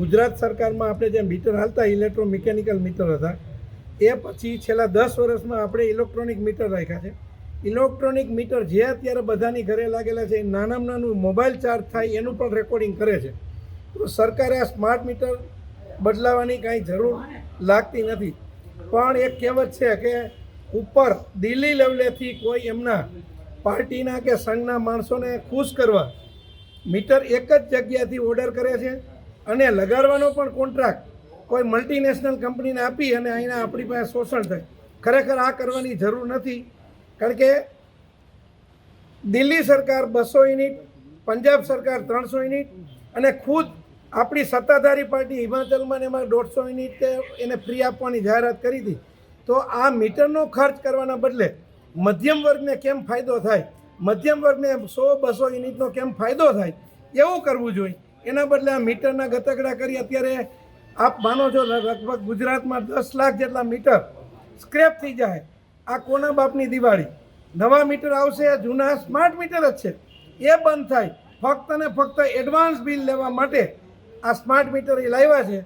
ગુજરાત સરકારમાં આપણે જે મીટર હાલતા ઇલેક્ટ્રોમિકેનિકલ મીટર હતા, એ પછી છેલ્લા દસ વર્ષમાં આપણે ઇલેક્ટ્રોનિક મીટર રાખ્યા છે. ઇલેક્ટ્રોનિક મીટર જે અત્યારે બધાની ઘરે લાગેલા છે, એ નાનામાં નાનું મોબાઈલ ચાર્જ થાય, એનું પણ રેકોર્ડિંગ કરે છે. તો સરકારે આ સ્માર્ટ મીટર બદલાવાની કાંઈ જરૂર લાગતી નથી. પણ એક કહેવત છે કે ઉપર દિલ્હી લેવલેથી કોઈ એમના પાર્ટીના કે સંઘના માણસોને ખુશ કરવા, મીટર એક જ જગ્યાથી ઓર્ડર કરે છે. અને લગાડવાનો પણ કોન્ટ્રાક્ટ કોઈ મલ્ટીનેશનલ કંપનીને આપી અને અહીંના આપણી પાસે શોષણ થાય. ખરેખર આ કરવાની જરૂર નથી. કારણ કે દિલ્હી સરકાર બસો યુનિટ, પંજાબ સરકાર ત્રણસો યુનિટ અને ખુદ આપણી સત્તાધારી પાર્ટી હિમાચલમાં એમાં દોઢસો યુનિટ એને ફ્રી આપવાની જાહેરાત કરી હતી. તો આ મીટરનો ખર્ચ કરવાના બદલે મધ્યમ વર્ગને કેમ ફાયદો થાય? મધ્યમ વર્ગને સો બસો યુનિટનો કેમ ફાયદો થાય? એવું કરવું જોઈએ. એના બદલે આ મીટરના ગતકડા કરી અત્યારે આપ માનો છો લગભગ ગુજરાતમાં દસ લાખ જેટલા મીટર સ્ક્રેપ થઈ જાય આ કોના બાપની દિવાળી? નવા મીટર આવશે, જૂના સ્માર્ટ મીટર જ છે. એ બંધ થાય. ફક્ત ને ફક્ત એડવાન્સ બિલ લેવા માટે આ સ્માર્ટ મીટર એ લાવ્યા છે.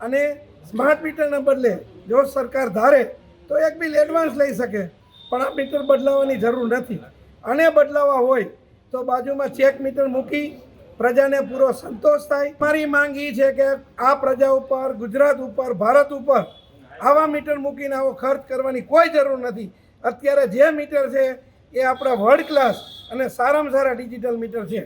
અને સ્માર્ટ મીટરના બદલે જો સરકાર ધારે તો એક બિલ એડવાન્સ લઈ શકે. પણ આ મીટર બદલાવવાની જરૂર નથી. અને બદલાવા હોય તો બાજુમાં ચેક મીટર મૂકી પ્રજાને પૂરો સંતોષ થાય. મારી માંગ એ છે કે આ પ્રજા ઉપર, ગુજરાત ઉપર, ભારત ઉપર આવા મીટર મૂકીને આવો ખર્ચ કરવાની કોઈ જરૂર નથી. અત્યારે જે મીટર છે એ આપણા વર્લ્ડ ક્લાસ અને સારામાં સારા ડિજિટલ મીટર છે.